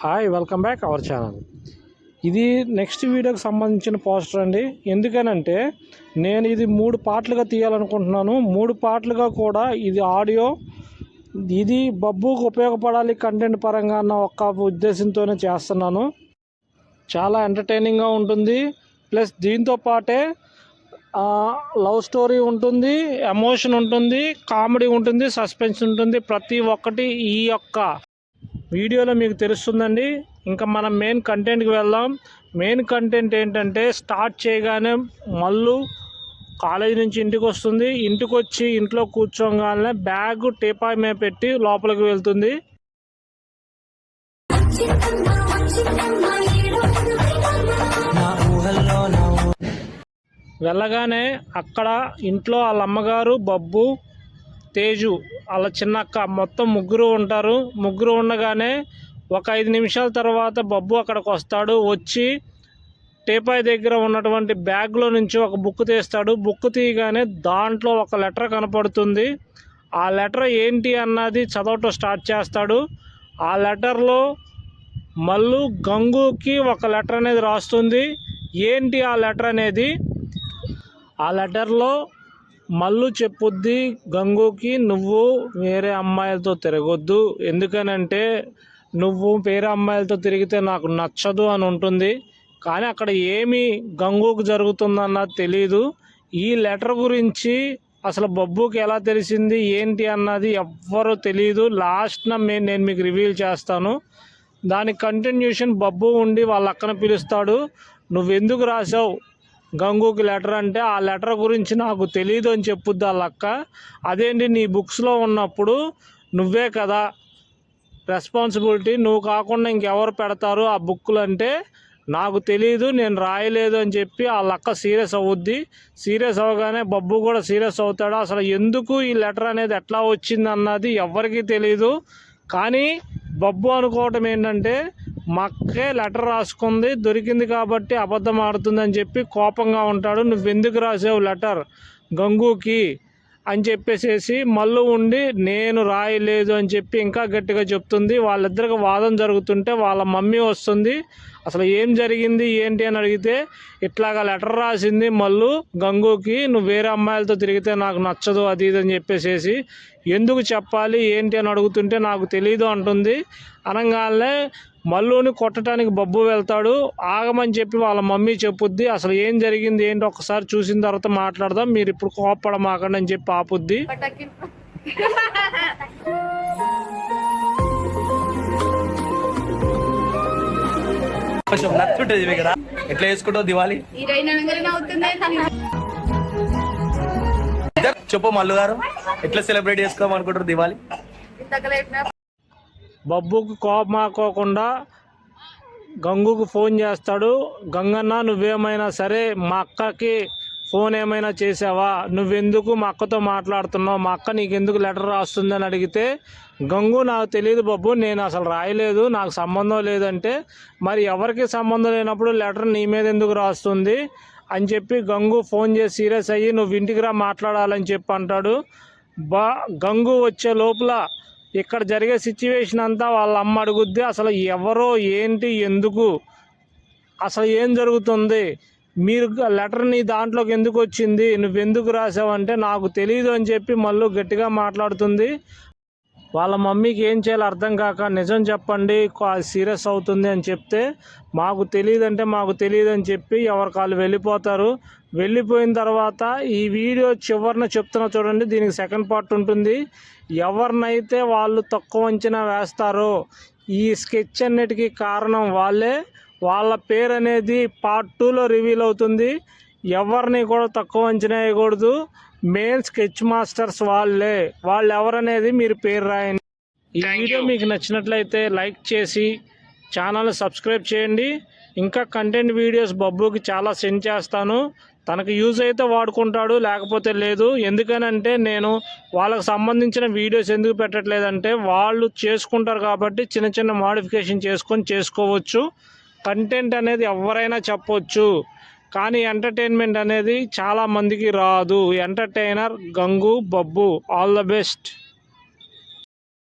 Hi welcome back our channel ఇది next వీడియోకి సంబంధించిన పోస్టర్ అండి. ఎందుకనంటే నేను ఇది మూడు పాటలుగా తీయాలనుకుంటున్నాను. మూడు పాటలుగా కూడా ఇది ఆడియో ఇది బబ్బుకు ఉపయోగపడాలి కంటెంట్ పరంగా అన్న ఒక్క ఉద్దేశంతోనే చేస్తున్నాను. చాలా ఎంటర్టైనింగ్గా ఉంటుంది. ప్లస్ దీంతో పాటే లవ్ స్టోరీ ఉంటుంది ఎమోషన్ ఉంటుంది కామెడీ ఉంటుంది సస్పెన్స్ ఉంటుంది ప్రతి ఒక్కటి ఈ యొక్క వీడియోలో మీకు తెలుస్తుందండి. ఇంకా మనం మెయిన్ కంటెంట్కి వెళ్దాం. మెయిన్ కంటెంట్ ఏంటంటే స్టార్ట్ చేయగానే మళ్ళు కాలేజీ నుంచి ఇంటికి వస్తుంది. ఇంటికి వచ్చి ఇంట్లో కూర్చోగానే బ్యాగ్ టీపాయ్ మీద పెట్టి లోపలికి వెళ్తుంది. వెళ్ళగానే అక్కడ ఇంట్లో వాళ్ళ అమ్మగారు బబ్బు తేజు వాళ్ళ చిన్నక్క మొత్తం ముగ్గురు ఉంటారు. ముగ్గురు ఉండగానే ఒక ఐదు నిమిషాల తర్వాత బబ్బు అక్కడికి వస్తాడు. వచ్చి టేపాయ్ దగ్గర ఉన్నటువంటి బ్యాగ్లో నుంచి ఒక బుక్ తీస్తాడు. బుక్ తీయగానే దాంట్లో ఒక లెటర్ కనపడుతుంది. ఆ లెటర్ ఏంటి అన్నది చదవటం స్టార్ట్ చేస్తాడు. ఆ లెటర్లో మల్లు గంగుకి ఒక లెటర్ అనేది రాస్తుంది. ఏంటి ఆ లెటర్ అనేది? ఆ లెటర్లో మల్లు చెప్పుద్ది గంగోకి నువ్వు వేరే అమ్మాయిలతో తిరగొద్దు. ఎందుకనంటే నువ్వు వేరే అమ్మాయిలతో తిరిగితే నాకు నచ్చదు అని ఉంటుంది. కానీ అక్కడ ఏమి గంగోకు జరుగుతుందన్నది తెలియదు ఈ లెటర్ గురించి అసలు బబ్బుకి ఎలా తెలిసింది ఏంటి అన్నది ఎవ్వరూ తెలియదు లాస్ట్న మే- నేను మీకు రివీల్ చేస్తాను. దాని కంటిన్యూషన్ బబ్బు ఉండి వాళ్ళ అక్కన పిలుస్తాడు. నువ్వెందుకు రాసావు గంగూకి లెటర్ అంటే ఆ లెటర్ గురించి నాకు తెలియదు అని చెప్పుద్ది ఆ లక్క. అదేంటి నీ బుక్స్లో ఉన్నప్పుడు నువ్వే కదా రెస్పాన్సిబిలిటీ నువ్వు కాకుండా ఇంకెవరు పెడతారు ఆ బుక్కులు అంటే నాకు తెలియదు నేను రాయలేదు అని చెప్పి ఆ లక్క సీరియస్ అవుద్ది. సీరియస్ అవ్వగానే బబ్బు కూడా సీరియస్ అవుతాడు. అసలు ఎందుకు ఈ లెటర్ అనేది ఎట్లా వచ్చింది అన్నది ఎవరికీ తెలియదు కానీ బబ్బు అనుకోవటం ఏంటంటే మాకే లెటర్ రాసుకుంది దొరికింది కాబట్టి అబద్ధం ఆడుతుందని చెప్పి కోపంగా ఉంటాడు. నువ్వెందుకు రాసావు లెటర్ గంగుకి? అని చెప్పేసేసి మళ్ళీ ఉండి నేను రాయలేదు అని చెప్పి ఇంకా గట్టిగా చెప్తుంది. వాళ్ళిద్దరికి వాదన జరుగుతుంటే వాళ్ళ మమ్మీ వస్తుంది. అసలు ఏం జరిగింది ఏంటి అని అడిగితే ఇట్లాగా లెటర్ రాసింది మళ్ళు గంగూకి నువ్వు వేరే అమ్మాయిలతో తిరిగితే నాకు నచ్చదు అది ఇది అని చెప్పేసేసి ఎందుకు చెప్పాలి ఏంటి అని అడుగుతుంటే నాకు తెలియదు అంటుంది. అనగానే మల్లుని కొట్టడానికి బబ్బు వెళ్తాడు. ఆగమని చెప్పి వాళ్ళ మమ్మీ చెప్పుద్ది అసలు ఏం జరిగింది ఏంటి ఒకసారి చూసిన తర్వాత మాట్లాడదాం మీరు ఇప్పుడు కోపడమాకండి అని చెప్పి ఆపుద్ది. కొంచెం నచ్చుంటది ఇవి కదా ఎట్లా వేసుకుంటావు దివాలి చెప్పు మల్లు గారు ఎట్లా సెలబ్రేట్ చేసుకోవాలి అనుకుంటారు దివాలి బబ్బుకు కోపమాకోకుండా గంగుకు ఫోన్ చేస్తాడు. గంగన్న నువ్వేమైనా సరే మా అక్కకి ఫోన్ ఏమైనా చేసావా? నువ్వెందుకు మా అక్కతో మాట్లాడుతున్నావు? మా అక్క నీకు ఎందుకు లెటర్ రాస్తుందని అడిగితే గంగు నాకు తెలియదు బబ్బు నేను అసలు రాయలేదు నాకు సంబంధం లేదంటే మరి ఎవరికి సంబంధం లేనప్పుడు లెటర్ నీ మీద ఎందుకు రాస్తుంది? అని చెప్పి గంగు ఫోన్ చేసి సీరియస్ అయ్యి నువ్వు ఇంటికి రా మాట్లాడాలని చెప్పి అంటాడు. బా గంగు వచ్చే లోపల ఇక్కడ జరిగే సిచ్యువేషన్ అంతా వాళ్ళ అమ్మ అడుగుద్ది అసలు ఎవరో ఏంటి ఎందుకు అసలు ఏం జరుగుతుంది? మీరు లెటర్ నీ దాంట్లోకి ఎందుకు వచ్చింది? నువ్వెందుకు రాసావంటే నాకు తెలియదు అని చెప్పి మళ్ళీ గట్టిగా మాట్లాడుతుంది. వాళ్ళ మమ్మీకి ఏం చేయాలో అర్థం కాక నిజం చెప్పండి సీరియస్ అవుతుంది అని చెప్తే మాకు తెలియదు అంటే మాకు తెలియదు అని చెప్పి ఎవరి కాళ్ళు వెళ్ళిపోతారు. వెళ్ళిపోయిన తర్వాత ఈ వీడియో చివరిన చెప్తున్నా చూడండి దీనికి సెకండ్ పార్ట్ ఉంటుంది. ఎవరినైతే వాళ్ళు తక్కువ అంచనా వేస్తారో ఈ స్కెచ్ అన్నిటికీ కారణం వాళ్ళే. వాళ్ళ పేరు అనేది పార్ట్ టూలో రివీల్ అవుతుంది. ఎవరిని కూడా తక్కువ అంచనా వేయకూడదు. మెయిన్ స్కెచ్ మాస్టర్స్ వాళ్ళే. వాళ్ళు ఎవరనేది మీరు పేరు రాయండి. ఈ వీడియో మీకు నచ్చినట్లయితే లైక్ చేసి ఛానల్ సబ్స్క్రైబ్ చేయండి. ఇంకా కంటెంట్ వీడియోస్ బబ్బుకి చాలా సెండ్ చేస్తాను. తనకు యూజ్ అయితే వాడుకుంటాడు లేకపోతే లేదు. ఎందుకనంటే నేను వాళ్ళకి సంబంధించిన వీడియోస్ ఎందుకు పెట్టట్లేదంటే వాళ్ళు చేసుకుంటారు కాబట్టి చిన్న చిన్న మాడిఫికేషన్ చేసుకొని చేసుకోవచ్చు. కంటెంట్ అనేది ఎవరైనా చెప్పొచ్చు కానీ ఎంటర్టైన్మెంట్ అనేది చాలా మందికి రాదు. Entertainer Gangu Babbu. All the best.